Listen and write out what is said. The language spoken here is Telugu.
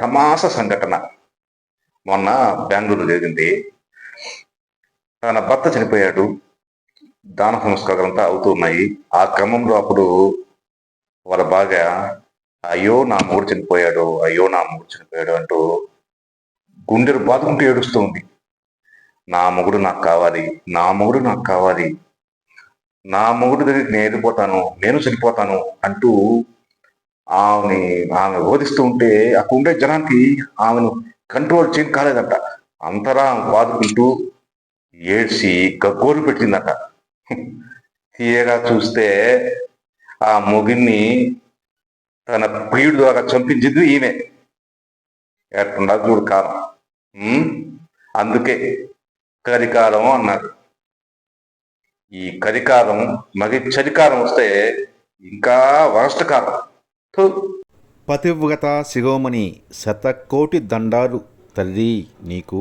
తమాస సంఘటన. మొన్న బెంగళూరు జరిగింది. తన భర్త చనిపోయాడు. దాన సంస్కారాలంతా అవుతున్నాయి ఆ క్రమంలో అప్పుడు వాళ్ళ భార్య అయ్యో నా మూడు చనిపోయాడు. అయ్యో నా మూడు చనిపోయాడు అంటూ గుండెలు బాదుకుంటూ ఏడుస్తుంది నా మొగుడు నాకు కావాలి. నా మొగుడు నాకు కావాలి. నా మొగుడు దగ్గరికి నేను వెళ్ళిపోతాను నేను చనిపోతాను అంటూ ఆమెని ఆమె బోధిస్తూ ఉంటే అక్కడ ఉండే జనానికి ఆమెను కంట్రోల్ చేయడం కాలేదంట. అంతరా బాదుకుంటూ ఏడ్చి గగ్గోలు పెట్టిందట. తీయగా చూస్తే ఆ మొగిన్ని తన ప్రియుడి ద్వారా చంపించింది ఈమె. ఎట్టుండా చూడు కాలం అందుకే కరికాలం అన్నారు. ఈ కరికాలం మరి చలికాలం వస్తే ఇంకా వరస్ట్ కాలం పతివ్రత శిరోమణి శతకోటి దండాలు తల్లి నీకు.